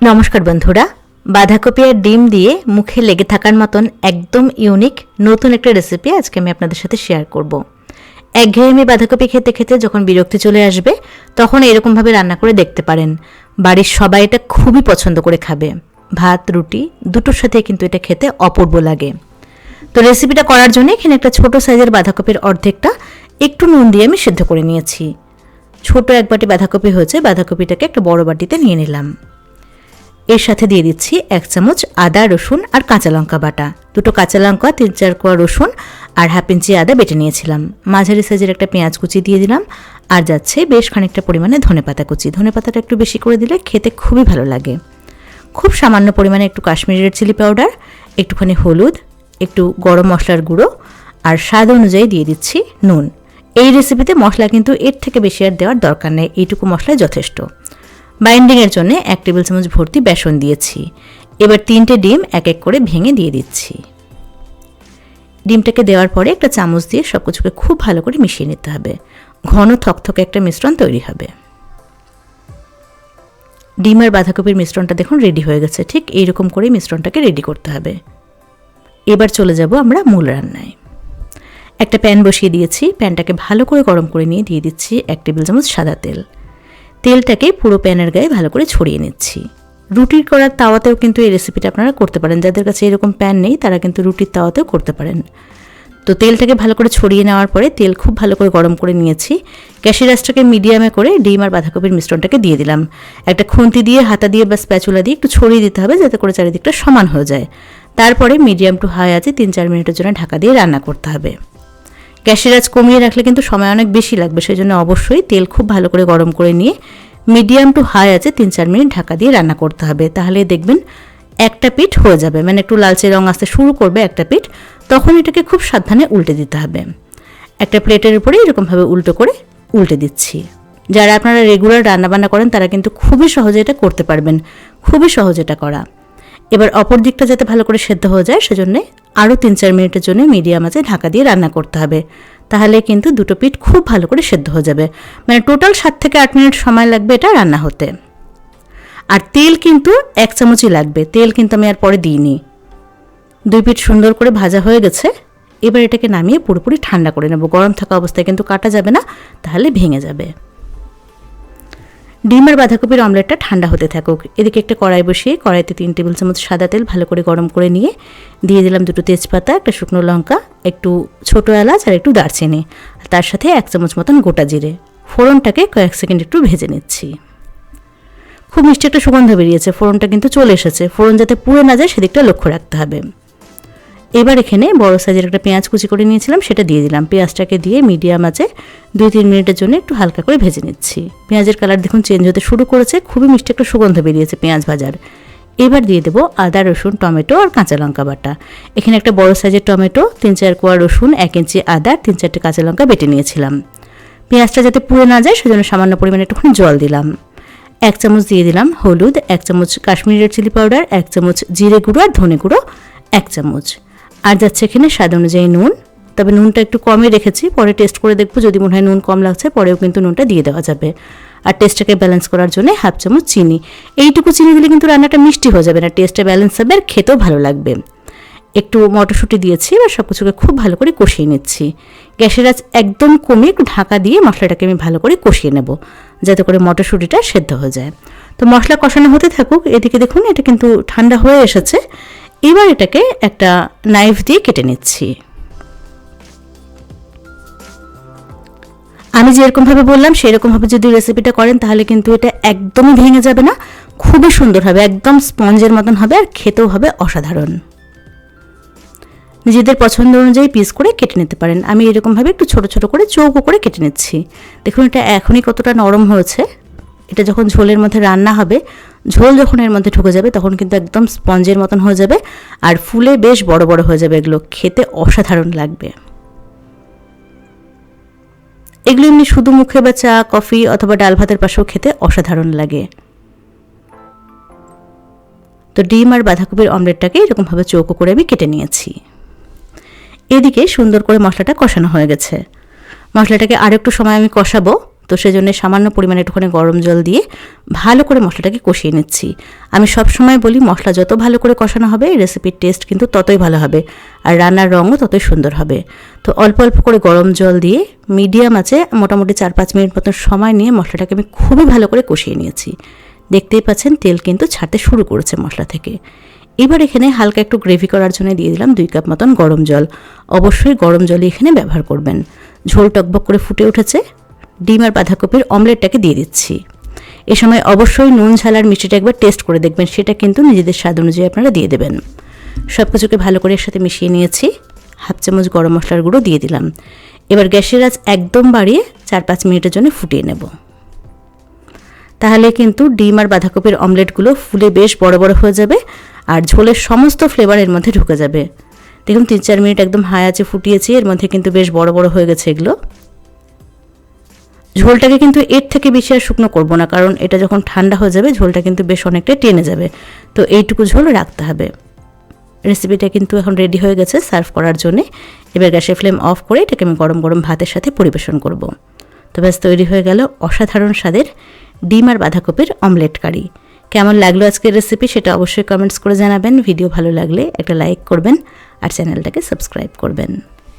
নমস্কার বন্ধুরা। বাঁধাকপি আর ডিম দিয়ে মুখে লেগে থাকার মতন একদম ইউনিক নতুন একটা রেসিপি আজকে আমি আপনাদের সাথে শেয়ার করব। একঘেয়েমি বাঁধাকপি খেতে খেতে যখন বিরক্তি চলে আসবে, তখন এরকমভাবে রান্না করে দেখতে পারেন। বাড়ির সবাই এটা খুবই পছন্দ করে খাবে। ভাত, রুটি, দুটোর সাথে কিন্তু এটা খেতে অপূর্ব লাগে। তো রেসিপিটা করার জন্য এখানে একটা ছোট সাইজের বাঁধাকপির অর্ধেকটা একটু নুন দিয়ে আমি সিদ্ধ করে নিয়েছি। ছোট এক বাটি বাঁধাকপি হয়েছে, বাঁধাকপিটাকে একটা বড় বাটিতে নিয়ে নিলাম। এর সাথে দিয়ে দিচ্ছি এক চামচ আদা, রসুন আর কাঁচা লঙ্কা বাটা। দুটো কাঁচা লঙ্কা, তিন চার কোয়া রসুন আর হাফ ইঞ্চি আদা বেটে নিয়েছিলাম। মাঝারি সাইজের একটা পেঁয়াজ কুচি দিয়ে দিলাম আর যাচ্ছে বেশ খানিকটা পরিমাণে ধনে পাতা কুচি। ধনে পাতাটা একটু বেশি করে দিলে খেতে খুবই ভালো লাগে। খুব সামান্য পরিমাণে একটু কাশ্মীরি রেড চিলি পাউডার, একটুখানি হলুদ, একটু গরম মশলার গুঁড়ো আর স্বাদ অনুযায়ী দিয়ে দিচ্ছি নুন। এই রেসিপিতে মশলা কিন্তু এর থেকে বেশি আর দেওয়ার দরকার নেই। এইটুকু মশলাই যথেষ্ট। বাইন্ডিংয়ের জন্য এক টেবিল চামচ ভর্তি বেসন দিয়েছি। এবার তিনটে ডিম এক এক করে ভেঙে দিয়ে দিচ্ছি। ডিমটাকে দেওয়ার পরে একটা চামচ দিয়ে সব কিছুকে খুব ভালো করে মিশিয়ে নিতে হবে। ঘন থকথকে একটা মিশ্রণ তৈরি হবে। ডিম আর বাঁধাকপির মিশ্রণটা দেখুন রেডি হয়ে গেছে। ঠিক এইরকম করে মিশ্রণটাকে রেডি করতে হবে। এবার চলে যাব আমরা মূল রান্নায়। একটা প্যান বসিয়ে দিয়েছি। প্যানটাকে ভালো করে গরম করে নিয়ে দিয়ে দিচ্ছি এক টেবিল চামচ সাদা তেল। তেলটাকে পুরো প্যানের গায়ে ভালো করে ছড়িয়ে নিচ্ছি। রুটির করার তাওয়াতেও কিন্তু এই রেসিপিটা আপনারা করতে পারেন। যাদের কাছে এরকম প্যান নেই, তারা কিন্তু রুটির তাওয়াতেও করতে পারেন। তো তেলটাকে ভালো করে ছড়িয়ে নেওয়ার পরে তেল খুব ভালো করে গরম করে নিয়েছি। গ্যাসের মিডিয়ামে করে ডিম আর বাঁধাকপির মিশ্রণটাকে দিয়ে দিলাম। একটা খুন্তি দিয়ে, হাতা দিয়ে বা স্প্যাচুলা দিয়ে একটু ছড়িয়ে দিতে হবে যাতে করে চারিদিকটা সমান হয়ে যায়। তারপরে মিডিয়াম টু হাই আছে, তিন চার মিনিটের জন্য ঢাকা দিয়ে রান্না করতে হবে। গ্যাসের আজ কমিয়ে রাখলে কিন্তু সময় অনেক বেশি লাগবে সেই জন্য অবশ্যই তেল খুব ভালো করে গরম করে নিয়ে মিডিয়াম টু হাই আছে তিন চার মিনিট ঢাকা দিয়ে রান্না করতে হবে। তাহলে দেখবেন একটা পিঠ হয়ে যাবে মানে একটু লালচে রং আসতে শুরু করবে একটা পিঠ, তখন এটাকে খুব সাবধানে উল্টে দিতে হবে। একটা প্লেটের উপরে এরকমভাবে উল্টো করে উল্টে দিচ্ছি। যারা আপনারা রেগুলার রান্নাবান্না করেন, তারা কিন্তু খুবই সহজে এটা করতে পারবেন। খুবই সহজ এটা করা। এবার অপর দিকটা যাতে ভালো করে সেদ্ধ হয়ে যায়, সেজন্যে আরও তিন চার মিনিটের জন্য মিডিয়াম আছে ঢাকা দিয়ে রান্না করতে হবে। তাহলে কিন্তু দুটো পিঠ খুব ভালো করে সেদ্ধ হয়ে যাবে। মানে টোটাল সাত থেকে আট মিনিট সময় লাগবে এটা রান্না হতে। আর তেল কিন্তু এক চামচই লাগবে, তেল কিন্তু আমি আর পরে দিইনি। দুই পিঠ সুন্দর করে ভাজা হয়ে গেছে। এবার এটাকে নামিয়ে পুরোপুরি ঠান্ডা করে নেব। গরম থাকা অবস্থায় কিন্তু কাটা যাবে না, তাহলে ভেঙে যাবে। ডিম আর বাঁধাকপির অমলেটটা ঠান্ডা হতে থাকুক। এদিকে একটা কড়াই বসিয়ে কড়াইতে তিন টেবিল চামচ সাদা তেল ভালো করে গরম করে নিয়ে দিয়ে দিলাম দুটো তেজপাতা, একটা শুকনো লঙ্কা, একটু ছোটো এলাচ আর একটু দারচিনি। তার সাথে এক চামচ মতন গোটা জিরে। ফোড়নটাকে কয়েক সেকেন্ড একটু ভেজে নিচ্ছি। খুব মিষ্টি একটা সুগন্ধ বেরিয়েছে। ফোড়নটা কিন্তু চলে এসেছে। ফোড়ন যাতে পুড়ে না যায় সেদিকটা লক্ষ্য রাখতে হবে। এবার এখানে বড় সাইজের একটা পেঁয়াজ কুচি করে নিয়েছিলাম, সেটা দিয়ে দিলাম। পেঁয়াজটাকে দিয়ে মিডিয়াম আছে দুই তিন মিনিটের জন্য একটু হালকা করে ভেজে নিচ্ছি। পেঁয়াজের কালার দেখুন চেঞ্জ হতে শুরু করেছে, খুবই মিষ্টি একটা সুগন্ধ বেরিয়েছে পেঁয়াজ ভাজার। এবার দিয়ে দেবো আদা, রসুন, টমেটো আর কাঁচা লঙ্কা বাটা। এখানে একটা বড় সাইজের টমেটো, তিন চার কোয়া রসুন, এক ইঞ্চি আদা, তিন চারটে কাঁচা লঙ্কা বেটে নিয়েছিলাম। পেঁয়াজটা যাতে পুড়ে না যায়, সেজন্য সামান্য পরিমাণে একটুখানি জল দিলাম। এক চামচ দিয়ে দিলাম হলুদ, এক চামচ কাশ্মীরি রেড চিলি পাউডার, এক চামচ জিরে গুঁড়ো আর ধনে গুঁড়ো, এক চামচ। আর যাচ্ছে এখানে স্বাদ অনুযায়ী নুন। তবে নুনটা একটু কমই রেখেছি, পরে টেস্ট করে দেখব। যদি মনে হয় নুন কম লাগছে, পরেও কিন্তু নুনটা দিয়ে দেওয়া যাবে। আর টেস্টটাকে ব্যালেন্স করার জন্য হাফ চামচ চিনি। এইটুকু চিনি দিলে কিন্তু রান্নাটা মিষ্টি হয়ে যাবে না টেস্টটা ব্যালেন্স হবে আর খেতেও ভালো লাগবে। একটু মটরশুঁটি দিয়েছি, এবার সব কিছুকে খুব ভালো করে কষিয়ে নিচ্ছি। গ্যাসের আঁচ একদম কমিয়ে একটু ঢাকা দিয়ে মশলাটাকে আমি ভালো করে কষিয়ে নেব, যাতে করে মটরশুঁটিটা সেদ্ধ হয়ে যায়। তো মশলা কষানো হতে থাকুক, এদিকে দেখুন এটা কিন্তু ঠান্ডা হয়ে এসেছে। এবার এটাকে একটা নাইফ দিয়ে কেটে নিচ্ছি। আমি যেরকমভাবে বললাম, সেরকমভাবে যদি রেসিপিটা করেন, তাহলে কিন্তু এটা একদমই ভেঙে যাবে না। খুবই সুন্দর হবে, একদম স্পঞ্জের মতন হবে আর খেতেও হবে অসাধারণ। নিজেদের পছন্দ অনুযায়ী পিস করে কেটে নিতে পারেন। আমি এরকমভাবে একটু ছোট ছোট করে চৌকো করে কেটে নিচ্ছি। দেখুন, এটা এখনই কতটা নরম হয়েছে। এটা যখন ঝোলের মধ্যে রান্না হবে ঝোল যখন এর মধ্যে ঢুকে যাবে, তখন কিন্তু একদম স্পঞ্জের মতন হয়ে যাবে আর ফুলে বেশ বড় বড় হয়ে যাবে এগুলো। খেতে অসাধারণ লাগবে। এগুলো এমনি শুধু মুখে বা চা, কফি অথবা ডাল ভাতের পাশেও খেতে অসাধারণ লাগে। তো ডিম আর বাঁধাকপির অমলেটটাকে এরকমভাবে চৌকো করে আমি কেটে নিয়েছি। এদিকে সুন্দর করে মশলাটা কষানো হয়ে গেছে। মশলাটাকে আর একটু সময় আমি কষাবো। তো সেজন্য সামান্য পরিমাণে একটুখানি গরম জল দিয়ে ভালো করে মশলাটাকে কষিয়ে নিচ্ছি। আমি সব সময় বলি, মশলা যত ভালো করে কষানো হবে রেসিপির টেস্ট কিন্তু ততই ভালো হবে আর রান্নার রঙও ততই সুন্দর হবে। তো অল্প অল্প করে গরম জল দিয়ে মিডিয়াম আছে, মোটামুটি চার পাঁচ মিনিট মতন সময় নিয়ে মশলাটাকে আমি খুবই ভালো করে কষিয়ে নিয়েছি। দেখতেই পাচ্ছেন, তেল কিন্তু ছাড়তে শুরু করেছে মশলা থেকে। এবার এখানে হালকা একটু গ্রেভি করার জন্য দিয়ে দিলাম দুই কাপ মতন গরম জল। অবশ্যই গরম জলই এখানে ব্যবহার করবেন। ঝোল টকবক করে ফুটে উঠেছে। ডিম আর বাঁধাকপির অমলেটটাকে দিয়ে দিচ্ছি। এ সময় অবশ্যই নুন, ঝাল আর মিষ্টিটা একবার টেস্ট করে দেখবেন, সেটা কিন্তু নিজেদের স্বাদ অনুযায়ী আপনারা দিয়ে দেবেন। সব কিছুকে ভালো করে একসাথে মিশিয়ে নিয়েছি। হাফ চামচ গরম মশলার গুঁড়ো দিয়ে দিলাম। এবার গ্যাসের আঁচ একদম বাড়িয়ে চার পাঁচ মিনিটের জন্য ফুটিয়ে নেব। তাহলে কিন্তু ডিম আর বাঁধাকপির অমলেটগুলো ফুলে বেশ বড় বড় হয়ে যাবে আর ঝোলের সমস্ত ফ্লেভার এর মধ্যে ঢুকে যাবে। দেখুন তিন চার মিনিট একদম হাই আছে ফুটিয়েছি, এর মধ্যে কিন্তু বেশ বড় বড় হয়ে গেছে এগুলো। ঝোলটাকে কিন্তু এর থেকে বেশি আর শুকনো করব না, কারণ এটা যখন ঠান্ডা হয়ে যাবে, ঝোলটা কিন্তু বেশ অনেকটা টেনে যাবে। তো এইটুকু ঝোল রাখতে হবে। রেসিপিটা কিন্তু এখন রেডি হয়ে গেছে সার্ভ করার জন্যে। এবার গ্যাসের ফ্লেম অফ করে এটাকে আমি গরম গরম ভাতের সাথে পরিবেশন করব। তো ব্যাস, তৈরি হয়ে গেল অসাধারণ স্বাদের ডিম আর বাঁধাকপির অমলেট কারি কেমন লাগল আজকের রেসিপি সেটা অবশ্যই কমেন্টস করে জানাবেন। ভিডিও ভালো লাগলে একটা লাইক করবেন আর চ্যানেলটাকে সাবস্ক্রাইব করবেন।